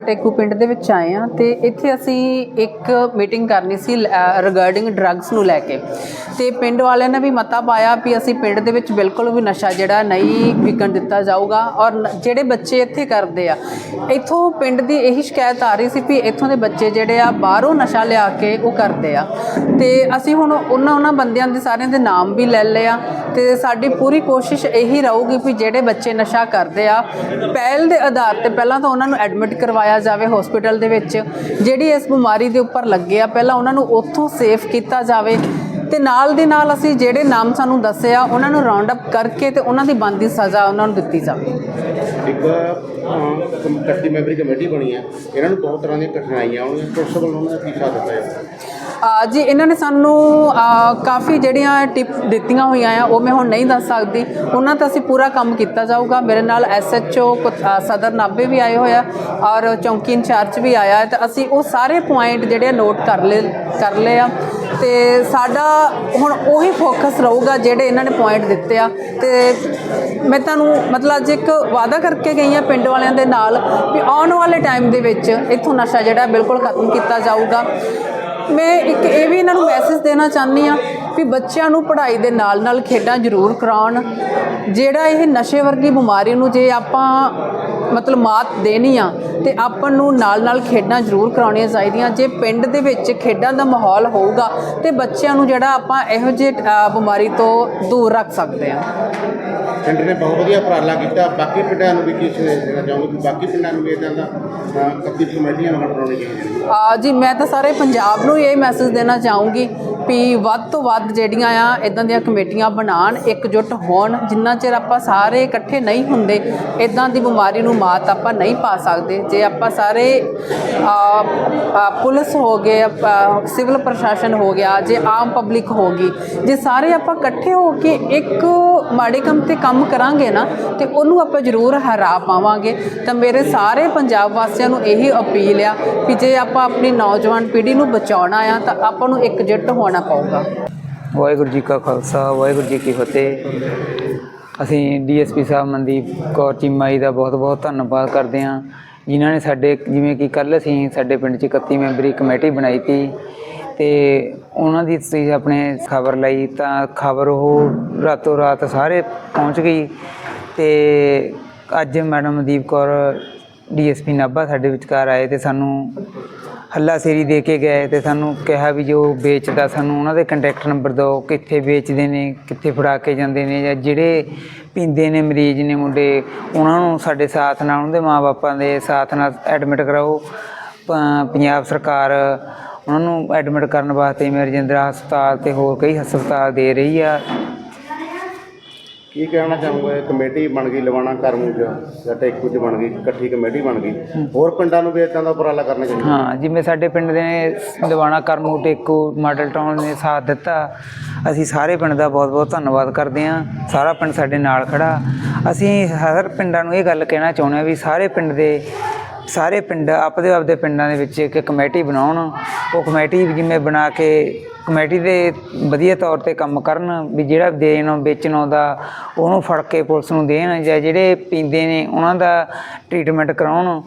ਟੇਕੂ ਪਿੰਡ ਦੇ ਵਿੱਚ ਆਏ ਆ ਤੇ ਇੱਥੇ ਅਸੀਂ ਇੱਕ ਮੀਟਿੰਗ ਕਰਨੀ ਸੀ ਰਿਗਾਰਡਿੰਗ ਡਰੱਗਸ ਨੂੰ ਲੈ ਕੇ। ਤੇ ਪਿੰਡ ਵਾਲਿਆਂ ਨੇ ਵੀ ਮਤਾ ਪਾਇਆ ਵੀ ਅਸੀਂ ਪਿੰਡ ਦੇ ਵਿੱਚ ਬਿਲਕੁਲ ਵੀ ਨਸ਼ਾ ਜਿਹੜਾ ਨਹੀਂ ਵਿਕਣ ਦਿੱਤਾ ਜਾਊਗਾ ਔਰ ਜਿਹੜੇ ਬੱਚੇ ਇੱਥੇ ਕਰਦੇ ਆ, ਇੱਥੋਂ ਪਿੰਡ ਦੀ ਇਹੀ ਸ਼ਿਕਾਇਤ ਆ ਰਹੀ ਸੀ ਵੀ ਇੱਥੋਂ ਦੇ ਬੱਚੇ ਜਿਹੜੇ ਆ ਬਾਹਰੋਂ ਨਸ਼ਾ ਲਿਆ ਕੇ ਉਹ ਕਰਦੇ ਆ। ਤੇ ਅਸੀਂ ਹੁਣ ਉਹਨਾਂ ਉਹਨਾਂ ਬੰਦਿਆਂ ਦੇ ਸਾਰਿਆਂ ਦੇ ਨਾਮ ਵੀ ਲੈ ਲਏ ਆ। ਤੇ ਸਾਡੀ ਪੂਰੀ ਕੋਸ਼ਿਸ਼ ਇਹੀ ਰਹੂਗੀ ਵੀ ਜਿਹੜੇ ਬੱਚੇ ਨਸ਼ਾ ਕਰਦੇ ਆ, ਪਹਿਲ ਦੇ ਆਧਾਰ ਤੇ ਪਹਿਲਾਂ ਤਾਂ ਉਹਨਾਂ ਨੂੰ ਐਡਮਿਟ ਕਰਵਾਇਆ ਜਾਵੇ ਹਸਪੀਟਲ ਦੇ ਵਿੱਚ, ਜਿਹੜੀ ਇਸ ਬਿਮਾਰੀ ਦੇ ਉੱਪਰ ਲੱਗੇ ਆ, ਪਹਿਲਾਂ ਉਹਨਾਂ ਨੂੰ ਉੱਥੋਂ ਸੇਫ ਕੀਤਾ ਜਾਵੇ ਤੇ ਨਾਲ ਦੇ ਨਾਲ ਅਸੀਂ ਜਿਹੜੇ ਨਾਮ ਸਾਨੂੰ ਦੱਸਿਆ ਉਹਨਾਂ ਨੂੰ ਰਾਉਂਡ ਅਪ ਕਰਕੇ ਤੇ ਉਹਨਾਂ ਦੀ ਬਣਦੀ ਸਜ਼ਾ ਉਹਨਾਂ ਨੂੰ ਦਿੱਤੀ ਜਾਵੇ। ਇੱਕ ਕੱਟੀ ਮੈਂਬਰੀ ਕਮੇਟੀ ਬਣੀ ਹੈ ਇਹਨਾਂ ਨੂੰ ਬਹੁਤ ਤਰ੍ਹਾਂ ਦੀਆਂ ਕਠਿਨਾਈਆਂ ਆਉਣਗੀਆਂ ਪੁਲਿਸ ਵੱਲੋਂ ਉਹਨਾਂ ਦਾ ਕੀ ਸਾਥ ਦਿੱਤਾ? ਹੈ ਆ ਜੀ, ਇਹਨਾਂ ਨੇ ਸਾਨੂੰ ਕਾਫੀ ਜਿਹੜੀਆਂ ਟਿਪਸ ਦਿੱਤੀਆਂ ਹੋਈਆਂ ਆ, ਉਹ ਮੈਂ ਹੁਣ ਨਹੀਂ ਦੱਸ ਸਕਦੀ। ਉਹਨਾਂ ਤੇ ਅਸੀਂ ਪੂਰਾ ਕੰਮ ਕੀਤਾ ਜਾਊਗਾ। ਮੇਰੇ ਨਾਲ ਐਸਐਚਓ ਸਦਰ ਨਾਭੇ ਵੀ ਆਏ ਹੋਇਆ ਔਰ ਚੌਂਕੀ ਇੰਚਾਰਜ ਵੀ ਆਇਆ ਹੈ। ਤਾਂ ਅਸੀਂ ਉਹ ਸਾਰੇ ਪੁਆਇੰਟ ਜਿਹੜੇ ਆ ਨੋਟ ਕਰ ਲਏ ਕਰ ਲਏ ਆ। ਤੇ ਸਾਡਾ ਹੁਣ ਉਹੀ ਫੋਕਸ ਰਹੂਗਾ ਜਿਹੜੇ ਇਹਨਾਂ ਨੇ ਪੁਆਇੰਟ ਦਿੱਤੇ ਆ। ਤੇ ਮੈਂ ਤੁਹਾਨੂੰ, ਮਤਲਬ ਅੱਜ ਇੱਕ ਵਾਅਦਾ ਕਰਕੇ ਗਈ ਆ ਪਿੰਡ ਵਾਲਿਆਂ ਦੇ ਨਾਲ ਵੀ ਆਉਣ ਵਾਲੇ ਟਾਈਮ ਦੇ ਵਿੱਚ ਇੱਥੋਂ ਨਸ਼ਾ ਜਿਹੜਾ ਬਿਲਕੁਲ ਖਤਮ ਕੀਤਾ ਜਾਊਗਾ। ਮੈਂ ਇੱਕ ਇਹ ਵੀ ਇਹਨਾਂ ਨੂੰ ਮੈਸੇਜ ਦੇਣਾ ਚਾਹੁੰਦੀ ਆ ਵੀ ਬੱਚਿਆਂ ਨੂੰ ਪੜ੍ਹਾਈ ਦੇ ਨਾਲ ਨਾਲ ਖੇਡਾਂ ਜ਼ਰੂਰ ਕਰਾਉਣ। ਜਿਹੜਾ ਇਹ ਨਸ਼ੇ ਵਰਗੀ ਬਿਮਾਰੀ ਨੂੰ ਜੇ ਆਪਾਂ ਮਤਲਬ ਮਾਤ ਦੇਣੀ ਆ ਤੇ ਆਪਾਂ ਨੂੰ ਨਾਲ ਨਾਲ ਖੇਡਾਂ ਜ਼ਰੂਰ ਕਰਾਉਣੀਆਂ ਚਾਹੀਦੀਆਂ। ਜੇ ਪਿੰਡ ਦੇ ਵਿੱਚ ਖੇਡਾਂ ਦਾ ਮਾਹੌਲ ਹੋਊਗਾ ਤੇ ਬੱਚਿਆਂ ਨੂੰ ਜਿਹੜਾ ਆਪਾਂ ਇਹੋ ਜਿਹੇ ਬਿਮਾਰੀ ਤੋਂ ਦੂਰ ਰੱਖ ਸਕਦੇ ਆ। ਪਿੰਡ ਨੇ ਬਹੁਤ ਵਧੀਆ ਉਪਰਾਲਾ ਕੀਤਾ। ਬਾਕੀ ਪਿੰਡਾਂ ਨੂੰ ਵੀ ਕੀ ਦੇਣਾ ਚਾਹੁੰਦੇ ਕਿ ਬਾਕੀ ਪਿੰਡਾਂ ਨੂੰ ਵੀ ਇਦਾਂ ਦਾ ਕੱਤੀ ਕਮੇਟੀਆਂ ਬਣਾਉਣੀਆਂ ਚਾਹੀਦੀਆਂ ਆ ਜੀ ਮੈਂ ਤਾਂ ਸਾਰੇ ਪੰਜਾਬ ਨੂੰ ਇਹ ਮੈਸੇਜ ਦੇਣਾ ਚਾਹੂੰਗੀ ਵੀ ਵੱਧ ਤੋਂ ਵੱਧ ਜਿਹੜੀਆਂ ਆ ਇਦਾਂ ਦੀਆਂ ਕਮੇਟੀਆਂ ਬਣਾਉਣ, ਇਕਜੁੱਟ ਹੋਣ, ਜਿੰਨਾ ਚਿਰ ਆਪਾਂ ਸਾਰੇ ਇਕੱਠੇ ਨਹੀਂ ਹੁੰਦੇ ਇਦਾਂ ਦੀ ਬਿਮਾਰੀ ਨੂੰ ਮਾਤ ਆਪਾਂ ਨਹੀਂ ਪਾ ਸਕਦੇ। ਜੇ ਆਪਾਂ ਸਾਰੇ ਪੁਲਿਸ ਹੋ ਗਏ ਸਿਵਲ ਪ੍ਰਸ਼ਾਸਨ ਹੋ ਗਿਆ, ਜੇ ਆਮ ਪਬਲਿਕ ਹੋ ਗਈ, ਜੇ ਸਾਰੇ ਆਪਾਂ ਇਕੱਠੇ ਹੋ ਕੇ ਇੱਕ ਮਾੜੇ ਕੰਮ ਤੇ ਕੰਮ ਕਰਾਂਗੇ ਨਾ, ਤੇ ਉਹਨੂੰ ਆਪਾਂ ਜ਼ਰੂਰ ਹਰਾ ਪਾਵਾਂਗੇ। ਤਾਂ ਮੇਰੇ ਸਾਰੇ ਪੰਜਾਬ ਵਾਸੀਆਂ ਨੂੰ ਇਹੀ ਅਪੀਲ ਆ ਕਿ ਜੇ ਆਪਾਂ ਆਪਣੀ ਨੌਜਵਾਨ ਪੀੜ੍ਹੀ ਨੂੰ ਬਚਾਉਣਾ ਆ, ਤਾਂ ਆਪਾਂ ਨੂੰ ਇਕਜੁੱਟ ਹੋਣਾ ਪਊਗਾ। ਵਾਹਿਗੁਰੂ ਜੀ ਕਾ ਖਾਲਸਾ, ਵਾਹਿਗੁਰੂ ਜੀ ਕੀ ਫਤਿਹ। ਅਸੀਂ ਡੀਐਸਪੀ ਸਾਹਿਬ ਮਨਦੀਪ ਕੌਰ ਚੀਮਾਈ ਦਾ ਬਹੁਤ ਬਹੁਤ ਧੰਨਵਾਦ ਕਰਦੇ ਹਾਂ। ਜਿਨ੍ਹਾਂ ਨੇ ਸਾਡੇ, ਜਿਵੇਂ ਕਿ ਕੱਲ ਅਸੀਂ ਸਾਡੇ ਪਿੰਡ 'ਚ 31 ਮੈਂਬਰੀ ਕਮੇਟੀ ਬਣਾਈ ਤੀ ਤੇ ਉਹਨਾਂ ਦੀ ਤੁਸੀਂ ਆਪਣੇ ਖਬਰ ਲਈ ਤਾਂ ਖਬਰ ਉਹ ਰਾਤੋਂ ਰਾਤ ਸਾਰੇ ਪਹੁੰਚ ਗਈ ਤੇ ਅੱਜ ਮੈਡਮ ਮਨਦੀਪ ਕੌਰ ਡੀਐਸਪੀ ਨਾਭਾ ਸਾਡੇ ਵਿਚਕਾਰ ਆਏ ਤੇ ਸਾਨੂੰ ਹੱਲਾ ਸੇਰੀ ਦੇ ਕੇ ਗਏ ਤੇ ਸਾਨੂੰ ਕਿਹਾ ਵੀ ਜੋ ਵੇਚਦਾ ਸਾਨੂੰ ਉਹਨਾਂ ਦੇ ਕੰਟੈਕਟ ਨੰਬਰ ਦਿਓ ਕਿੱਥੇ ਵੇਚਦੇ ਨੇ, ਕਿੱਥੇ ਫੜਾ ਕੇ ਜਾਂਦੇ ਨੇ ਜਾਂ ਜਿਹੜੇ ਪੀਂਦੇ ਨੇ ਮਰੀਜ਼ ਨੇ ਮੁੰਡੇ, ਉਹਨਾਂ ਨੂੰ ਸਾਡੇ ਸਾਥ ਨਾਲ, ਉਹਨਾਂ ਦੇ ਮਾਪਿਆਂ ਦੇ ਸਾਥ ਨਾਲ ਐਡਮਿਟ ਕਰਾਓ। ਪੰਜਾਬ ਸਰਕਾਰ ਉਹਨਾਂ ਨੂੰ ਐਡਮਿਟ ਕਰਨ ਵਾਸਤੇ ਮੇਰੇ ਰਜਿੰਦਰਾ ਹਸਪਤਾਲ ਤੇ ਹੋਰ ਕਈ ਹਸਪਤਾਲ ਦੇ ਰਹੀ ਆ। ਕੀ ਕਹਿਣਾ ਚਾਹੂੰਗਾ? ਇਹ ਕਮੇਟੀ ਬਣ ਗਈ, ਲਵਾਣਾ ਕਰਮੂ ਜਾਂ ਟੇਕੂ ਚ ਬਣ ਗਈ, ਇਕੱਠੀ ਕਮੇਟੀ ਬਣ ਗਈ। ਹੋਰ ਪਿੰਡਾਂ ਨੂੰ ਵੀ ਇਦਾਂ ਦਾ ਉਪਰਾਲਾ ਕਰਨਾ ਚਾਹੀਦਾ? ਹਾਂ, ਜਿਵੇਂ ਸਾਡੇ ਪਿੰਡ ਦੇ ਲਵਾਣਾ ਕਰਮੂ ਟੇਕੂ ਮਾਡਲ ਟਾਊਨ ਨੇ ਸਾਥ ਦਿੱਤਾ। ਅਸੀਂ ਸਾਰੇ ਪਿੰਡ ਦਾ ਬਹੁਤ-ਬਹੁਤ ਧੰਨਵਾਦ ਕਰਦੇ ਹਾਂ। ਸਾਰਾ ਪਿੰਡ ਸਾਡੇ ਨਾਲ ਖੜਾ। ਅਸੀਂ ਹਰ ਪਿੰਡਾਂ ਨੂੰ ਇਹ ਗੱਲ ਕਹਿਣਾ ਚਾਹੁੰਦੇ ਹਾਂ ਵੀ ਸਾਰੇ ਪਿੰਡ ਦੇ ਸਾਰੇ ਪਿੰਡ, ਆਪਦੇ ਆਪਦੇ ਪਿੰਡਾਂ ਦੇ ਵਿੱਚ ਇੱਕ ਕਮੇਟੀ ਬਣਾਉਣ। ਉਹ ਕਮੇਟੀ ਜਿਵੇਂ ਬਣਾ ਕੇ ਕਮੇਟੀ ਦੇ ਵਧੀਆ ਤੌਰ ਤੇ ਕੰਮ ਕਰਨ, ਵੀ ਜਿਹੜਾ ਦੇਣ ਵੇਚਣ ਆਉਂਦਾ, ਉਹਨੂੰ ਫੜ ਕੇ ਪੁਲਿਸ ਨੂੰ ਦੇਣ ਜਾਂ ਜਿਹੜੇ ਪੀਂਦੇ ਨੇ, ਉਹਨਾਂ ਦਾ ਟ੍ਰੀਟਮੈਂਟ ਕਰਾਉਣ।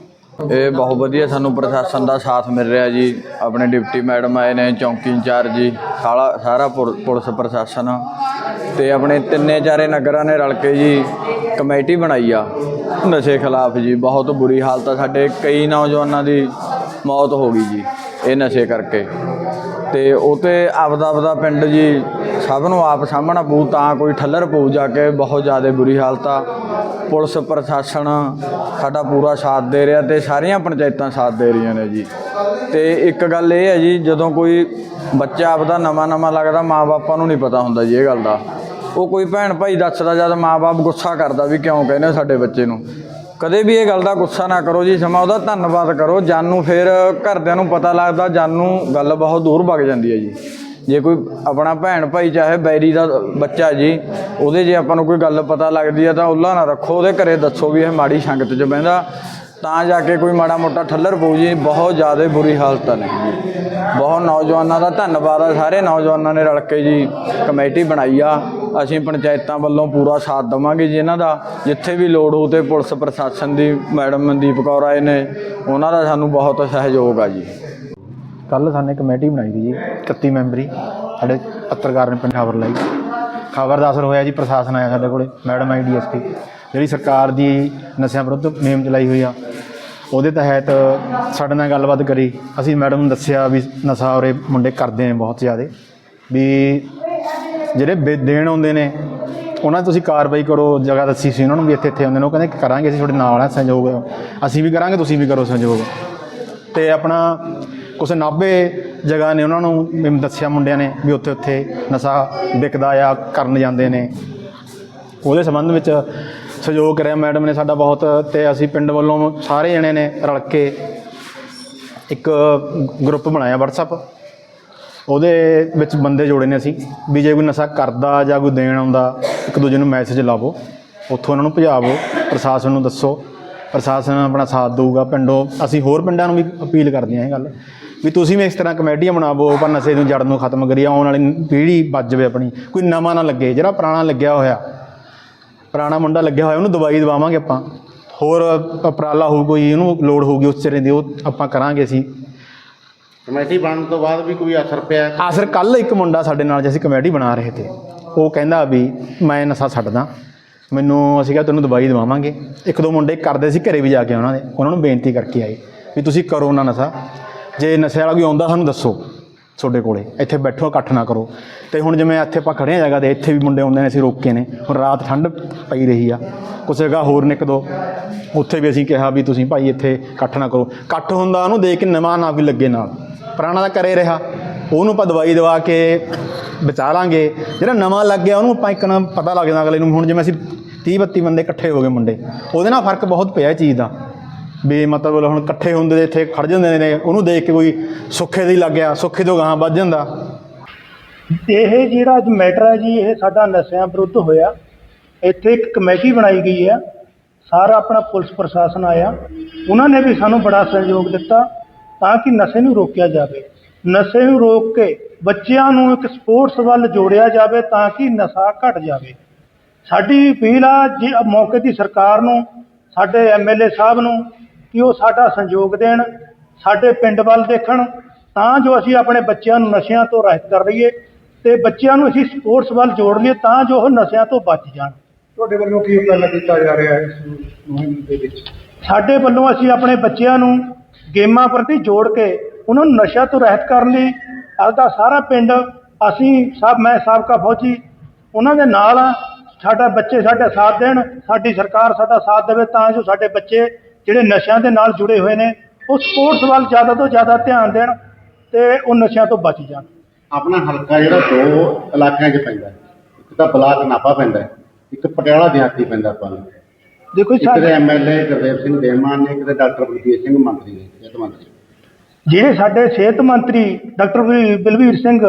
ਇਹ ਬਹੁਤ ਵਧੀਆ ਸਾਨੂੰ ਪ੍ਰਸ਼ਾਸਨ ਦਾ ਸਾਥ ਮਿਲ ਰਿਹਾ ਜੀ। ਆਪਣੇ ਡਿਪਟੀ ਮੈਡਮ ਆਏ ਨੇ, ਚੌਂਕੀ ਇੰਚਾਰਜ ਜੀ ਸਾਰਾ ਸਾਰਾ ਪੁਰ- ਪੁਲਿਸ ਪ੍ਰਸ਼ਾਸਨ। ਤੇ ਆਪਣੇ ਤਿੰਨੇ ਚਾਰੇ ਨਗਰਾਂ ਨੇ ਰਲ ਕੇ ਜੀ ਕਮੇਟੀ ਬਣਾਈ ਆ। ਨਸ਼ੇ ਖਿਲਾਫ ਜੀ, ਬਹੁਤ ਬੁਰੀ ਹਾਲਤ ਆ ਸਾਡੇ। ਕਈ ਨੌਜਵਾਨਾਂ ਦੀ ਮੌਤ ਹੋ ਗਈ ਜੀ, ਇਹ ਨਸ਼ੇ ਕਰਕੇ। ਤੇ ਉਹ ਤੇ ਆਪਦਾ ਆਪਦਾ ਪਿੰਡ ਜੀ, ਸਭ ਨੂੰ ਆਪ ਸਾਹਮਣਾ ਪਊ, ਤਾਂ ਕੋਈ ਠੱਲਰ ਪਊ ਜਾ ਕੇ, ਬਹੁਤ ਜ਼ਿਆਦਾ ਬੁਰੀ ਹਾਲਤ ਆ। ਪੁਲਿਸ ਪ੍ਰਸ਼ਾਸਨ ਸਾਡਾ ਪੂਰਾ ਸਾਥ ਦੇ ਰਿਹਾ ਤੇ ਸਾਰੀਆਂ ਪੰਚਾਇਤਾਂ ਸਾਥ ਦੇ ਰਹੀਆਂ ਨੇ ਜੀ। ਤੇ ਇੱਕ ਗੱਲ ਇਹ ਹੈ ਜੀ, ਜਦੋਂ ਕੋਈ ਬੱਚਾ ਆਪਦਾ ਨਵਾਂ ਨਵਾਂ ਲੱਗਦਾ ਮਾਪਿਆਂ ਨੂੰ ਨਹੀਂ ਪਤਾ ਹੁੰਦਾ ਜੀ ਇਹ ਗੱਲ ਦਾ। ਉਹ ਕੋਈ ਭੈਣ ਭਾਈ ਦੱਸਦਾ ਜਦ ਮਾਪੇ ਗੁੱਸਾ ਕਰਦਾ ਵੀ ਕਿਉਂ ਕਹਿੰਦੇ ਸਾਡੇ ਬੱਚੇ ਨੂੰ। ਕਦੇ ਵੀ ਇਹ ਗੱਲ ਦਾ ਗੁੱਸਾ ਨਾ ਕਰੋ ਜੀ, ਸਮਾਂ ਉਹਦਾ ਧੰਨਵਾਦ ਕਰੋ। ਜਾਨ ਨੂੰ ਫਿਰ ਘਰਦਿਆਂ ਨੂੰ ਪਤਾ ਲੱਗਦਾ, ਜਾਨ ਨੂੰ ਗੱਲ ਬਹੁਤ ਦੂਰ ਵਗ ਜਾਂਦੀ ਹੈ ਜੀ। ਜੇ ਕੋਈ ਆਪਣਾ ਭੈਣ ਭਾਈ ਚਾਹੇ ਬੈਰੀ ਦਾ ਬੱਚਾ ਜੀ, ਉਹਦੇ ਜੇ ਆਪਾਂ ਨੂੰ ਕੋਈ ਗੱਲ ਪਤਾ ਲੱਗਦੀ ਹੈ ਤਾਂ ਉੱਲਾ ਨਾ ਰੱਖੋ, ਉਹਦੇ ਘਰੇ ਦੱਸੋ ਵੀ ਇਹ ਮਾੜੀ ਸੰਗਤ 'ਚ ਬਹਿੰਦਾ। ਤਾਂ ਜਾ ਕੇ ਕੋਈ ਮਾੜਾ ਮੋਟਾ ਠੱਲਰ ਪਊ ਜੀ, ਬਹੁਤ ਜ਼ਿਆਦਾ ਬੁਰੀ ਹਾਲਤ ਨੇ। ਬਹੁਤ ਨੌਜਵਾਨਾਂ ਦਾ ਧੰਨਵਾਦ ਆ, ਸਾਰੇ ਨੌਜਵਾਨਾਂ ਨੇ ਰਲ ਕੇ ਜੀ ਕਮੇਟੀ ਬਣਾਈ ਆ। ਅਸੀਂ ਪੰਚਾਇਤਾਂ ਵੱਲੋਂ ਪੂਰਾ ਸਾਥ ਦੇਵਾਂਗੇ ਜੀ ਇਹਨਾਂ ਦਾ। ਜਿੱਥੇ ਵੀ ਲੋੜ ਹੋ ਤੇ ਪੁਲਿਸ ਪ੍ਰਸ਼ਾਸਨ ਦੀ, ਮੈਡਮ ਮਨਦੀਪ ਕੌਰ ਆਏ ਨੇ, ਉਹਨਾਂ ਦਾ ਸਾਨੂੰ ਬਹੁਤ ਸਹਿਯੋਗ ਆ ਜੀ। ਕੱਲ ਸਾਨੇ ਕਮੇਟੀ ਬਣਾਈ ਸੀ ਜੀ 31 ਮੈਂਬਰੀ, ਸਾਡੇ ਪੱਤਰਕਾਰ ਨੇ ਪਿੰਡ ਖਬਰ ਲਈ। ਖਬਰ ਦਾ ਅਸਰ ਹੋਇਆ ਜੀ, ਪ੍ਰਸ਼ਾਸਨ ਆਇਆ ਸਾਡੇ ਕੋਲੇ, ਮੈਡਮ ਆਈ ਡੀਐਸਪੀ। ਜਿਹੜੀ ਸਰਕਾਰ ਦੀ ਨਸ਼ਿਆਂ ਵਿਰੁੱਧ ਮੁਹਿੰਮ ਚਲਾਈ ਹੋਈ ਆ, ਉਹਦੇ ਤਹਿਤ ਸਾਡੇ ਨਾਲ ਗੱਲਬਾਤ ਕਰੀ। ਅਸੀਂ ਮੈਡਮ ਨੂੰ ਦੱਸਿਆ ਵੀ ਨਸ਼ਾ ਉਰੇ ਮੁੰਡੇ ਕਰਦੇ ਨੇ ਬਹੁਤ ਜ਼ਿਆਦਾ। ਵੀ ਜਿਹੜੇ ਬੇ- ਦੇਣ ਆਉਂਦੇ ਨੇ, ਉਹਨਾਂ 'ਤੇ ਤੁਸੀਂ ਕਾਰਵਾਈ ਕਰੋ, ਜਗ੍ਹਾ ਦੱਸੀ ਸੀ ਉਹਨਾਂ ਨੂੰ ਵੀ ਇੱਥੇ ਇੱਥੇ ਆਉਂਦੇ ਨੇ, ਉਹ ਕਹਿੰਦੇ ਕਰਾਂਗੇ, ਅਸੀਂ ਤੁਹਾਡੇ ਨਾਲ ਆ, ਸਹਿਯੋਗ ਅਸੀਂ ਵੀ ਕਰਾਂਗੇ, ਤੁਸੀਂ ਵੀ ਕਰੋ ਸਹਿਯੋਗ। ਤੇ ਆਪਣਾ ਕੁਛ 90 ਜਗ੍ਹਾ ਨੇ ਉਹਨਾਂ ਨੂੰ ਦੱਸਿਆ ਮੁੰਡਿਆਂ ਨੇ ਵੀ ਉੱਥੇ ਉੱਥੇ ਨਸ਼ਾ ਵਿਕਦਾ ਆ, ਕਰਨ ਜਾਂਦੇ ਨੇ। ਉਹਦੇ ਸੰਬੰਧ ਵਿੱਚ ਸਹਿਯੋਗ ਕਰਿਆ ਮੈਡਮ ਨੇ ਸਾਡਾ ਬਹੁਤ, ਤੇ ਅਸੀਂ ਪਿੰਡ ਵੱਲੋਂ ਸਾਰੇ ਜਣੇ ਨੇ ਰਲ ਕੇ ਇੱਕ ਗਰੁੱਪ ਬਣਾਇਆ WhatsApp ਉਹਦੇ ਵਿੱਚ ਬੰਦੇ ਜੋੜੇ ਨੇ ਅਸੀਂ, ਵੀ ਜੇ ਕੋਈ ਨਸ਼ਾ ਕਰਦਾ ਜਾਂ ਕੋਈ ਦੇਣ ਆਉਂਦਾ, ਇੱਕ ਦੂਜੇ ਨੂੰ ਮੈਸੇਜ ਲਾਵੋ। ਉੱਥੋਂ ਉਹਨਾਂ ਨੂੰ ਭਜਾਵੋ, ਪ੍ਰਸ਼ਾਸਨ ਨੂੰ ਦੱਸੋ। ਪ੍ਰਸ਼ਾਸਨ ਆਪਣਾ ਸਾਥ ਦੇਊਗਾ ਪਿੰਡੋਂ ਅਸੀਂ ਹੋਰ ਪਿੰਡਾਂ ਨੂੰ ਵੀ ਅਪੀਲ ਕਰਦੇ ਹਾਂ ਇਹ ਗੱਲ ਵੀ ਤੁਸੀਂ ਵੀ ਇਸ ਤਰ੍ਹਾਂ ਕਮੇਟੀਆਂ ਬਣਾਵੋ ਪਰ ਨਸ਼ੇ ਨੂੰ ਜੜ ਨੂੰ ਖਤਮ ਕਰੀਏ ਆਉਣ ਵਾਲੀ ਪੀੜ੍ਹੀ ਬਚ ਜਾਵੇ ਆਪਣੀ ਕੋਈ ਨਵਾਂ ਨਾ ਲੱਗੇ ਜਿਹੜਾ ਪੁਰਾਣਾ ਲੱਗਿਆ ਹੋਇਆ ਪੁਰਾਣਾ ਮੁੰਡਾ ਲੱਗਿਆ ਹੋਇਆ ਉਹਨੂੰ ਦਵਾਈ ਦਵਾਵਾਂਗੇ ਆਪਾਂ ਹੋਰ ਉਪਰਾਲਾ ਹੋਊ ਕੋਈ ਉਹਨੂੰ ਲੋੜ ਹੋਊਗੀ ਉਸ ਚਿਹਰੇ ਦੀ ਉਹ ਆਪਾਂ ਕਰਾਂਗੇ ਅਸੀਂ। ਕਮੇਟੀ ਬਣਨ ਤੋਂ ਬਾਅਦ ਵੀ ਕੋਈ ਅਸਰ ਪਿਆ? ਆਖਰ ਕੱਲ ਇੱਕ ਮੁੰਡਾ ਸਾਡੇ ਨਾਲ ਜੇ ਅਸੀਂ ਕਮੇਟੀ ਬਣਾ ਰਹੇ ਤੇ ਉਹ ਕਹਿੰਦਾ ਵੀ ਮੈਂ ਨਸ਼ਾ ਛੱਡਦਾ। ਮੈਨੂੰ ਅਸੀਂ ਕਿਹਾ ਤੈਨੂੰ ਦਵਾਈ ਦਵਾਵਾਂਗੇ। ਇੱਕ ਦੋ ਮੁੰਡੇ ਕਰਦੇ ਸੀ ਘਰੇ ਵੀ ਜਾ ਕੇ ਉਹਨਾਂ ਦੇ। ਉਹਨਾਂ ਨੂੰ ਬੇਨਤੀ ਕਰਕੇ ਆਏ ਵੀ ਤੁਸੀਂ ਕਰੋ ਨਾ ਨਸ਼ਾ। ਜੇ ਨਸ਼ੇ ਵਾਲਾ ਕੋਈ ਆਉਂਦਾ ਸਾਨੂੰ ਦੱਸੋ ਤੁਹਾਡੇ ਕੋਲੇ। ਇੱਥੇ ਬੈਠੋ, ਇਕੱਠ ਨਾ ਕਰੋ। ਤੇ ਹੁਣ ਜਿਵੇਂ ਇੱਥੇ ਆਪਾਂ ਖੜੇ ਆ ਜਗ੍ਹਾ ਤੇ, ਇੱਥੇ ਵੀ ਮੁੰਡੇ ਆਉਂਦੇ ਨੇ, ਅਸੀਂ ਰੋਕੇ ਨੇ। ਹੁਣ ਰਾਤ ਠੰਡ ਪਈ ਰਹੀ ਆ। ਕੁਛ ਜਗ੍ਹਾ ਹੋਰ ਨੇ ਇੱਕ ਦੋ। ਉੱਥੇ ਵੀ ਅਸੀਂ ਕਿਹਾ ਵੀ ਤੁਸੀਂ ਭਾਈ ਇੱਥੇ ਇਕੱਠ ਨਾ ਕਰੋ। ਇਕੱਠ ਹੁੰਦਾ ਉਹਨੂੰ ਦੇਖ ਕੇ ਨਵਾਂ ਨਾ ਵੀ ਲੱਗੇ ਨਾਲ। ਪੁਰਾਣਾ ਤਾਂ ਕਰੇ ਰਿਹਾ। ਉਹਨੂੰ ਆਪਾਂ ਦਵਾਈ ਦਵਾ ਕੇ ਬਚਾ ਲਾਂਗੇ। ਜਿਹੜਾ ਨਵਾਂ ਲੱਗ ਗਿਆ, ਉਹਨੂੰ ਆਪਾਂ ਇੱਕ ਨਾ ਪਤਾ ਲੱਗ ਜਾਂਦਾ ਅਗਲੇ ਨੂੰ, ਹੁਣ ਜਿਵੇਂ ਅਸੀਂ 30 32 ਬੰਦੇ ਇਕੱਠੇ ਹੋ ਗਏ ਮੁੰਡੇ, ਉਹਦੇ ਨਾਲ ਫ਼ਰਕ ਬਹੁਤ ਪਿਆ ਇਹ ਚੀਜ਼ ਦਾ। ਵੀ ਮਤਲਬ ਹੁਣ ਇਕੱਠੇ ਹੁੰਦੇ ਤੇ ਇੱਥੇ ਖੜ ਜਾਂਦੇ ਨੇ, ਉਹਨੂੰ ਦੇਖ ਕੇ ਕੋਈ ਸੁੱਖੇ ਦੀ ਲੱਗ ਗਿਆ, ਸੁੱਖੇ ਤੋਂ ਗਾਂ ਵੱਜ ਜਾਂਦਾ। ਇਹ ਜਿਹੜਾ ਅੱਜ ਮੈਟਰ ਹੈ ਜੀ, ਇਹ ਸਾਡਾ ਨਸ਼ਿਆਂ ਵਿਰੁੱਧ ਹੋਇਆ। ਇੱਥੇ ਇੱਕ ਕਮੇਟੀ ਬਣਾਈ ਗਈ ਹੈ ਸਾਰਾ ਆਪਣਾ ਪੁਲਿਸ ਪ੍ਰਸ਼ਾਸਨ ਆਇਆ। ਉਹਨਾਂ ਨੇ ਵੀ ਸਾਨੂੰ ਬੜਾ ਸਹਿਯੋਗ ਦਿੱਤਾ, ਤਾਂ ਕਿ ਨਸ਼ੇ ਨੂੰ ਰੋਕਿਆ ਜਾਵੇ। ਨਸ਼ੇ ਨੂੰ ਰੋਕ ਕੇ ਬੱਚਿਆਂ ਨੂੰ ਇੱਕ ਸਪੋਰਟਸ ਵੱਲ ਜੋੜਿਆ ਜਾਵੇ ਤਾਂ ਕਿ ਨਸ਼ਾ ਘਟ ਜਾਵੇ। ਸਾਡੀ ਅਪੀਲ ਆ ਜੀ ਮੌਕੇ ਦੀ ਸਰਕਾਰ ਨੂੰ ਸਾਡੇ ਐਮਐਲਏ ਸਾਹਿਬ ਨੂੰ ਕਿ ਉਹ ਸਾਡਾ ਸਹਿਯੋਗ ਦੇਣ ਸਾਡੇ ਪਿੰਡ ਵੱਲ ਦੇਖਣ ਤਾਂ ਜੋ ਅਸੀਂ ਆਪਣੇ ਬੱਚਿਆਂ ਨੂੰ ਨਸ਼ਿਆਂ ਤੋਂ ਰਹਿਤ ਕਰ ਲਈਏ ਤੇ ਬੱਚਿਆਂ ਨੂੰ ਅਸੀਂ ਸਪੋਰਟਸ ਵੱਲ ਜੋੜ ਲਈਏ ਤਾਂ ਜੋ ਉਹ ਨਸ਼ਿਆਂ ਤੋਂ ਬਚ ਜਾਣ। ਤੁਹਾਡੇ ਵੱਲੋਂ ਕੀ ਉਪਰਾਲਾ ਕੀਤਾ ਜਾ ਰਿਹਾ ਹੈ ਇਸ ਮੁਹਿੰਮ ਦੇ ਵਿੱਚ? ਸਾਡੇ ਵੱਲੋਂ ਅਸੀਂ ਆਪਣੇ ਬੱਚਿਆਂ ਨੂੰ ਗੇਮਾਂ ਪ੍ਰਤੀ ਜੋੜ ਕੇ ਉਹਨਾਂ ਨੂੰ ਨਸ਼ਾ ਤੋਂ ਰਹਿਤ ਕਰਨ ਲਈ ਆਪਦਾ ਸਾਰਾ ਪਿੰਡ ਅਸੀਂ ਸਭ ਮੈਂ ਸਾਬਕਾ ਫੌਜੀ ਉਹਨਾਂ ਦੇ ਨਾਲ ਆ। ਸਾਡਾ ਬੱਚੇ ਸਾਡਾ ਸਾਥ ਦੇਣ ਸਾਡੀ ਸਰਕਾਰ ਸਾਡਾ ਸਾਥ ਦੇਵੇ ਤਾਂ ਜੋ ਸਾਡੇ ਬੱਚੇ ਜਿਹੜੇ ਨਸ਼ਿਆਂ ਦੇ ਨਾਲ ਜੁੜੇ ਹੋਏ ਨੇ ਉਹ ਸਪੋਰਟਸ ਵੱਲ ਜ਼ਿਆਦਾ ਤੋਂ ਜ਼ਿਆਦਾ ਧਿਆਨ ਦੇਣ ਤੇ ਉਹ ਨਸ਼ਿਆਂ ਤੋਂ ਬਚ ਜਾਣ। ਆਪਣਾ ਹਲਕਾ ਜਿਹੜਾ ਦੋ ਇਲਾਕਿਆਂ 'ਚ ਪੈਂਦਾ। ਇੱਕ ਤਾਂ ਬਲਾਕ ਨਾਭਾ ਪੈਂਦਾ ਇੱਕ ਪਟਿਆਲਾ ਦਿਹਾਤੀ ਪੈਂਦਾ ਆਪਾਂ ਨੂੰ। ਦੇਖੋ ਸਾਡੇ ਐਮਐਲਏ ਗੁਰਦੇਵ ਸਿੰਘ ਦੇਮਾਨ ਨੇ ਦੇ ਡਾਕਟਰ ਬਲਜੀਤ ਸਿੰਘ ਮੰਤਰੀ ਨੇ ਸਿਹਤ ਮੰਤਰੀ ਜਿਹੜੇ ਸਾਡੇ ਸਿਹਤ ਮੰਤਰੀ ਡਾਕਟਰ ਬਲ- ਬਲਵੀਰ ਸਿੰਘ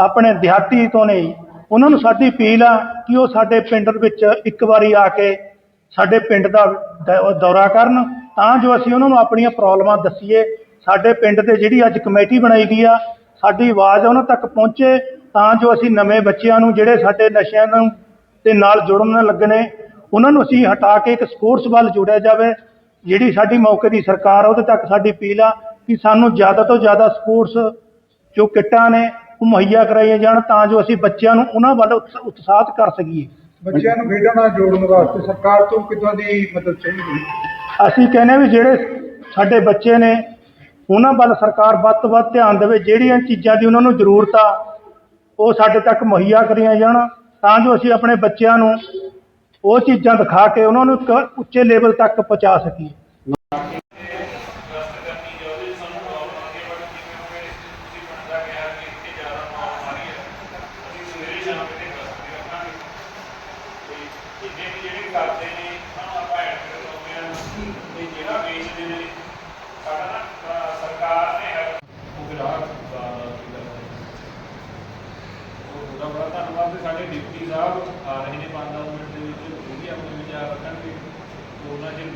ਆਪਣੇ ਦਿਹਾਤੀ ਤੋਂ ਨੇ ਉਹਨਾਂ ਨੂੰ ਸਾਡੀ ਅਪੀਲ ਆ ਕਿ ਉਹ ਸਾਡੇ ਪਿੰਡ ਵਿੱਚ ਇੱਕ ਵਾਰੀ ਆ ਕੇ ਸਾਡੇ ਪਿੰਡ ਦਾ ਦੌਰਾ ਕਰਨ, ਤਾਂ ਜੋ ਅਸੀਂ ਉਹਨਾਂ ਨੂੰ ਆਪਣੀਆਂ ਪ੍ਰੋਬਲਮਾਂ ਦੱਸੀਏ। ਸਾਡੇ ਪਿੰਡ ਤੇ ਜਿਹੜੀ ਅੱਜ ਕਮੇਟੀ ਬਣਾਈ ਗਈ ਆ, ਸਾਡੀ ਆਵਾਜ਼ ਉਹਨਾਂ ਤੱਕ ਪਹੁੰਚੇ, ਤਾਂ ਜੋ ਅਸੀਂ ਨਵੇਂ ਬੱਚਿਆਂ ਨੂੰ ਜਿਹੜੇ ਸਾਡੇ ਨਸ਼ਿਆਂ ਨੂੰ ਦੇ ਨਾਲ ਜੁੜਨ ਲੱਗਣੇ, ਉਹਨਾਂ ਨੂੰ ਅਸੀਂ ਹਟਾ ਕੇ ਇੱਕ ਸਪੋਰਟਸ ਵੱਲ ਜੋੜਿਆ ਜਾਵੇ। ਜਿਹੜੀ ਸਾਡੀ ਮੌਕੇ ਦੀ ਸਰਕਾਰ ਆ, ਉਹਦੇ ਤੱਕ ਸਾਡੀ ਅਪੀਲ ਆ ਕਿ ਸਾਨੂੰ ਜ਼ਿਆਦਾ ਤੋਂ ਜ਼ਿਆਦਾ ਸਪੋਰਟਸ ਜੋ ਕਿੱਟਾਂ ਨੇ ਉਹ ਮੁਹੱਈਆ ਕਰਾਈਆਂ ਜਾਣ ਤਾਂ ਜੋ ਅਸੀਂ ਬੱਚਿਆਂ ਨੂੰ ਉਹਨਾਂ ਵੱਲ ਉਤਸ- ਉਤਸ਼ਾਹਿਤ ਕਰ ਸਕੀਏ। ਬੱਚਿਆਂ ਨੂੰ ਖੇਡਾਂ ਨਾਲ ਜੋੜਨ ਵਾਸਤੇ ਸਰਕਾਰ ਤੋਂ ਕਿੱਦਾਂ ਦੀ ਮਦਦ ਚਾਹੀਦੀ? ਹੈ ਅਸੀਂ ਕਹਿੰਦੇ ਵੀ ਜਿਹੜੇ ਸਾਡੇ ਬੱਚੇ ਨੇ ਉਹਨਾਂ ਵੱਲ ਸਰਕਾਰ ਵੱਧ ਤੋਂ ਵੱਧ ਧਿਆਨ ਦੇਵੇ ਜਿਹੜੀਆਂ ਚੀਜ਼ਾਂ ਦੀ ਉਹਨਾਂ ਨੂੰ ਜ਼ਰੂਰਤ ਆ ਉਹ ਸਾਡੇ ਤੱਕ ਮੁਹੱਈਆ ਕਰੀਆਂ ਜਾਣ ਤਾਂ ਜੋ ਅਸੀਂ ਆਪਣੇ ਬੱਚਿਆਂ ਨੂੰ ਉਹ ਚੀਜ਼ਾਂ ਦਿਖਾ ਕੇ ਉਹਨਾਂ ਨੂੰ ਇੱਕ ਉੱਚੇ ਲੈਵਲ ਤੱਕ ਪਹੁੰਚਾ ਸਕੀਏ। ਉਹਦਾ ਬੜਾ ਧੰਨਵਾਦ ਤੇ ਸਾਡੇ ਡਿਪਟੀ ਸਾਹਿਬ ਆ ਰਹੇ ਨੇ 5-10 ਮਿੰਟ ਦੇ ਵਿੱਚ, ਉਹ ਵੀ ਆਪਣੇ ਵਿਚਾਰ ਰੱਖਣਗੇ ਉਹਨਾਂ ਦੇ